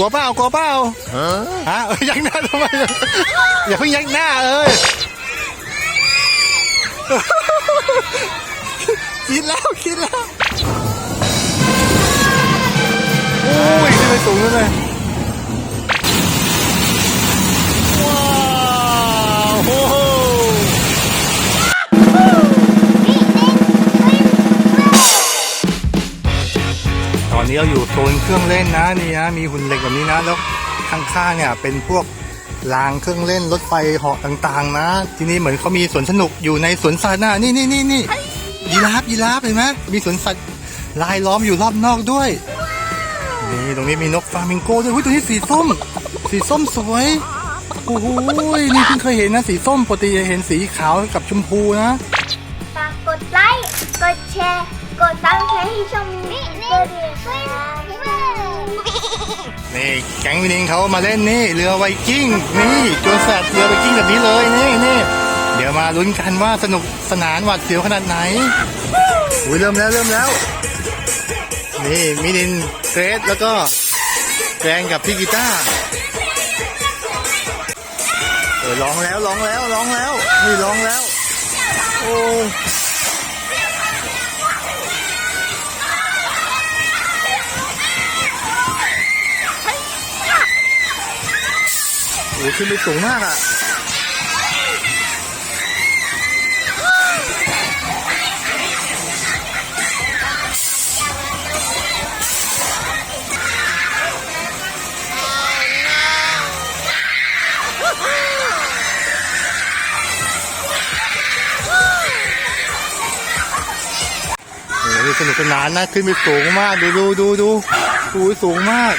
ลัวเปล่ากลัวเปล่าฮะเอ้ยยักหน้าทำไมอย่าเพิ่งยักหน้าเอ้ยคิดแล้วคิดแล้วโอ้ยขึ้นไปสูงแล้วเลย นี้เราอยู่โซนเครื่องเล่นนะนี่นะมีหุ่นเหล็กแบบนี้นะ แล้วข้างๆเนี่ยเป็นพวกรางเครื่องเล่นรถไฟเหาะต่างๆ นะ ที่นี่เหมือนเขามีสวนสนุกอยู่ในสวนสัตว์นะนี่นี่นี่นี่ยีราฟยีราฟเห็นไหมมีสวนสัตว์ลายล้อมอยู่รอบนอกด้วยนี่ตรงนี้มีนกฟามิงโก้ด้วยอุ้ยตัวนี้สีส้ม สีส้มสวยโอ้โหนี่เพิ่งเคยเห็นนะสีส้มปกติจะเห็นสีขาวกับชมพูนะฝากกดไลค์กดแชร์ กดซับสไครต์ให้ช่องนี้ด้วยค่ะนี่แก๊งวินิงเขามาเล่นนี่เรือไวกิ้งนี่ตัวแสบเรือไวกิ้งแบบนี้เลยนี่นี่เดี๋ยวมาลุ้นกันว่าสนุกสนานหวาดเสียวขนาดไหนอุ้ยเริ่มแล้วเริ่มแล้ว นี่มินินเกรซแล้วก็แกรนกับพี่กีตาร์เออร้องแล้วร้องแล้วร้องแล้วนี่ร้องแล้ว โอ้ โอ้ขึ้นไปสูงมากอะโอ้โหสนุกสนานนะ ขึ้นไปสูงมาก ดูดูดูดูสูงมาก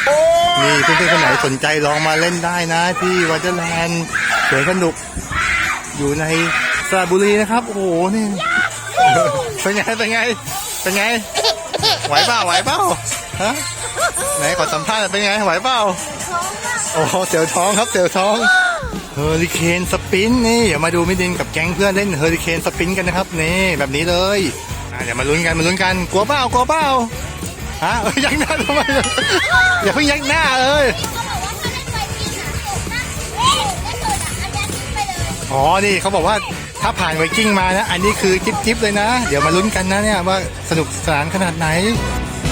นี่เพื่อนๆคนไหนสนใจลองมาเล่นได้นะที่วัตเตอร์แลนด์สวนสนุก อยู่ในสระบุรีนะครับ โอ้โหนี่เป็นไงเป็นไงเป็นไงไหวเปล่าไหวเปล่าฮะไหนขอสัมภาษณ์หน่อยเป็นไงไหวเปล่าโอ้เสียวท้องครับเสียวท้องเฮอริเคนสปินนี่เดี๋ยวมาดูมิดินกับแก๊งเพื่อนเล่นเฮอริเคนสปินกันนะครับนี่แบบนี้เลยอะเดี๋ยวมาลุ้นกันมาลุ้นกันกลัวเปล่ากลัวเปล่า ฮะเอ้ยยักหน้าทำไมอย่าเพิ่งยักหน้าเอ้ยอ๋อนี่เขาบอกว่าถ้าผ่านไวกิ้งมานะ อันนี้คือจิ๊บจิ๊บเลยนะ เดี๋ยวมาลุ้นกันนะเนี่ยว่าสนุกสนานขนาดไหน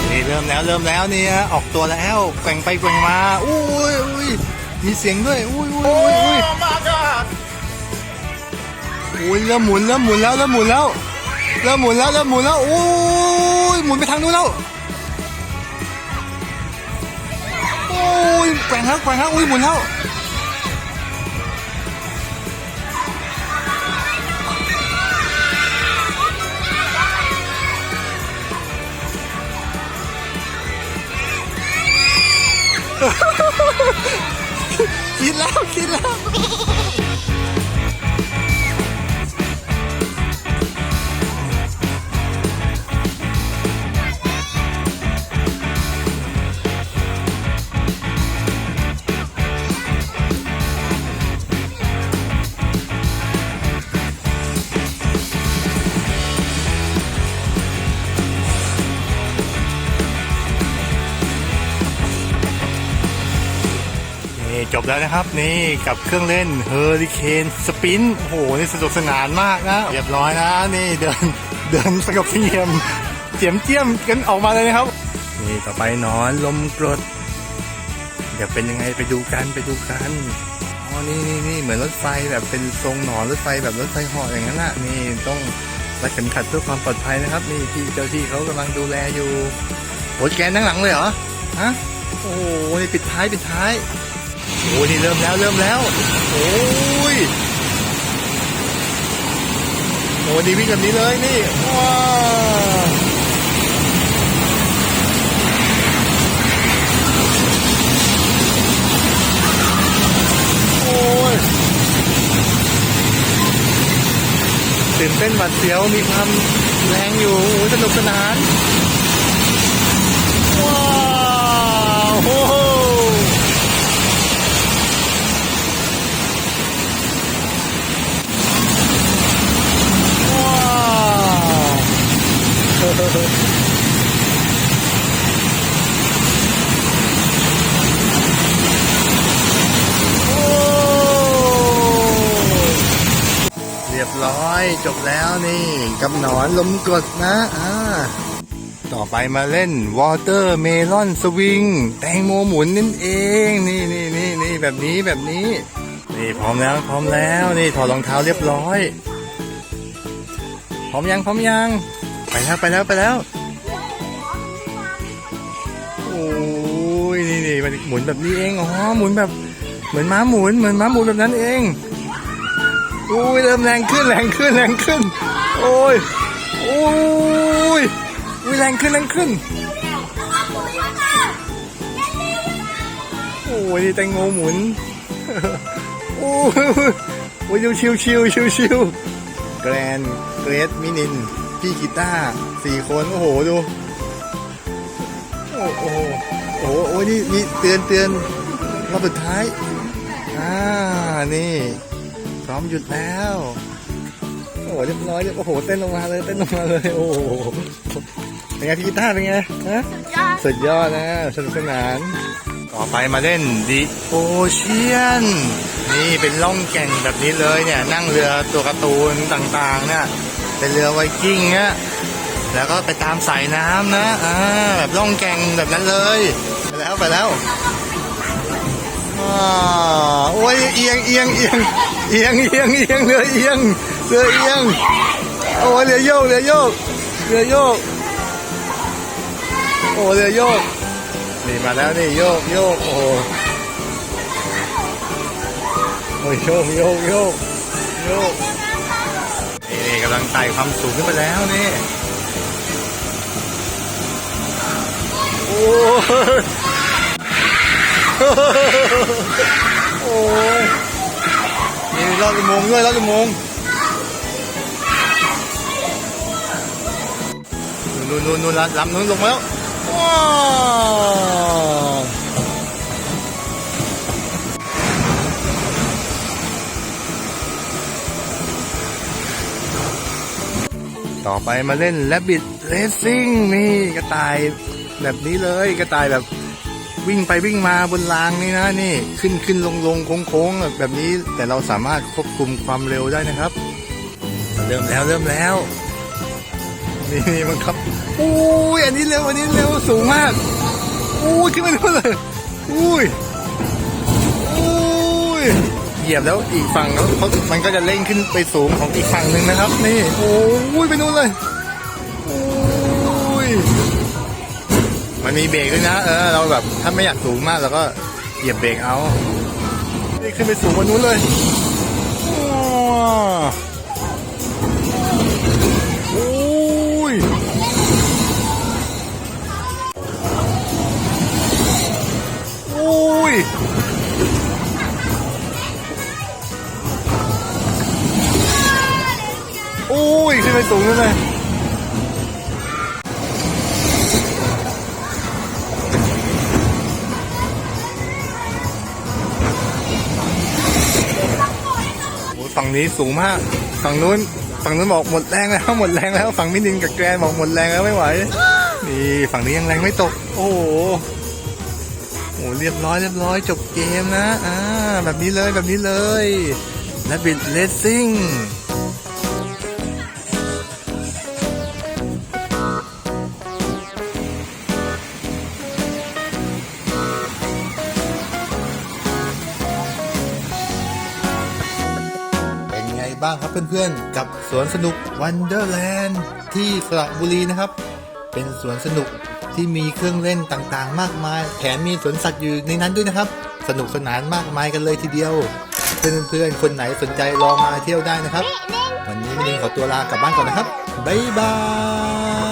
นี่เริ่มแล้วเริ่มแล้วเนี่ยออกตัวแล้วแกว่งไปแกว่งมาอุ้ยอุ้ยมีเสียงด้วยอุ้ยอุ้ยอุ้ยอุ้ยอุ้ยเริ่มหมุนเริ่มหมุนแล้วเริ่มหมุนแล้วเริ่มหมุนแล้วเริ่มหมุนแล้วอุ้ยหมุนไปทางนู้นแล้ว อ้ยแกว่งแล้วแกว่งแล้วอุ้ยหมุนแล้วคิดแล้วคิดแล้ว บแล้วนะครับ นี่กับเครื่องเล่นเฮอริเคนสปินโอ้โหนี่สนุกสนานมากนะเรียบร้อยนะนี่เดินเดินสกับเสียมเจียมเจียมกันออกมาเลยนะครับ นี่ต่อไปหนอนลมกรดเดี๋ยวเป็นยังไงไปดูกันไปดูกันอ๋อนี่นี่นี่เหมือนรถไฟแบบเป็นทรงหนอนรถไฟแบบรถไฟหาะอย่างนั้นน่ะนี่ต้องรัดเข็มขัดเพื่อความปลอดภัยนะครับ นี่พี่เจ้าที่เขากำลังดูแลอยู่โอ้แกนนั่งหลังเลยเหรอฮะโอ้โหนี่ปิดท้ายปิดท้าย โอ้ยนี่เริ่มแล้วเริ่มแล้ว โอ้ยโอ้ดีวิ่งแบบนี้เลยนี่ ว้าวโอ้ยตื่นเต้นหวาดเสียวมีความแรงอยู่ โอ้ยสนุกสนานว้าวโอ้โห ว้าว ร้อย จบแล้วนี่ กับหนอนลมกดนะอ่าต่อไปมาเล่นวอเตอร์เมลอนสวิงแตงโมหมุนนั่นเอง นี่นี่นี่นี่แบบนี้แบบนี้ นี่พร้อมแล้วพร้อมแล้วนี่ถอดรองเท้าเรียบร้อย พร้อมยังพร้อมยัง ไปแล้วไปแล้วไปแล้วโอ้ยนี่นี่มันหมุนแบบนี้เองอ๋อหมุนแบบเหมือนม้าหมุนเหมือนม้าหมุนแบบนั้นเอง อ้ยเริ่มแรงขึ้นแรงขึ้นแรงขึ้น โอ้ยโอ้ยโอ้ยแรงขึ้นแรงขึ้น โอ้ยแตงโมหมุน โอ้ยโอ้ยดูชิวชิวชิวชิวแกรนเกรดมินิน พี่กีตาร์สี่คนโอ้โหดู โอ้โหโอ้โหโอ้โหนี่มีเตือนเตือนรอบสุดท้าย อ่า นี่ พร้อมหยุดแล้ว โอ้โหเรียบร้อยเรียบโอ้โหเต้นลงมาเลยเต้นลงมาเลย โอ้โหเป็นไงพี่กีตาร์เป็นไงฮะสุดยอดนะสนุกสนาน ต่อไปมาเล่นดิโอเชียนนี่เป็นล่องแก่งแบบนี้เลยเนี่ย นั่งเรือตัวการ์ตูนต่างๆเนี่ยเป็นเรือไวกิ้งเนี่ยแล้วก็ไปตามสายน้ำนะอ่าแบบล่องแก่งแบบนั้นเลย ไปแล้วไปแล้วอ่า โอ้ยเอียงเอียงเอียงเอียงเอียงเอียงเรือเอียงเรือเอียงโอ้ยเรือโยกเรือโยกเรือโยกโอ้เรือโยกนี่มาแล้วนี่โยกโยกโอ้โอ้ยโยกโยกโยกโยกนี่นี่กำลังไต่ความสูงขึ้นไปแล้วนี่โอ้ โอ้ยนี่รอดอุโมงด้วยรอดอุโมงนู่นนู่นนู่นลำนู้นลงแล้วว้าวต่อไปมาเล่นแ b บ t เ a สซิ่งนี่กระต่ายแบบนี้เลยกระต่ายแบบ วิ่งไปวิ่งมาบนรางนี่นะนี่ขึ้นขึ้นลงลงโค้งโค้งแบบนี้แต่เราสามารถควบคุมความเร็วได้นะครับ เริ่มแล้วเริ่มแล้วนี่นี่มันครับอุ้ยอันนี้เร็วอันนี้เร็วสูงมากอุ้ยขึ้นไปนู่นเลยอุ้ยอุ้ยเหยียบแล้วอีกฝั่งแล้วมันก็จะเร่งขึ้นไปสูงของอีกฝั่งหนึ่งนะครับ นี่โอ้ยไปนู่นเลย มันมีเบรกด้วยนะ เออ เราแบบถ้าไม่อยากสูงมากเราก็เหยียบเบรกเอา นี่ขึ้นไปสูงกว่านู้นเลย ฝั่งนี้สูงมาก ฝั่งนู้น ฝั่งนู้นบอกหมดแรงแล้วหมดแรงแล้ว ฝั่งมินินกับแกรนบอกหมดแรงแล้วไม่ไหว นี่ฝั่งนี้ยังแรงไม่ตก โอ้โหโอ้เรียบร้อยเรียบร้อยจบเกมนะ อ่า แบบนี้เลยแบบนี้เลยและบิดเลสซิ่ง บ้างครับเพื่อนๆ กับสวนสนุกวันเดอร์แลนด์ที่สระบุรีนะครับ เป็นสวนสนุกที่มีเครื่องเล่นต่างๆ มากมาย แถมมีสวนสัตว์อยู่ในนั้นด้วยนะครับ สนุกสนานมากมายกันเลยทีเดียว เพื่อนๆ คนไหนสนใจลองมาเที่ยวได้นะครับ วันนี้มินิงขอตัวลากลับบ้านก่อนนะครับ บ๊ายบาย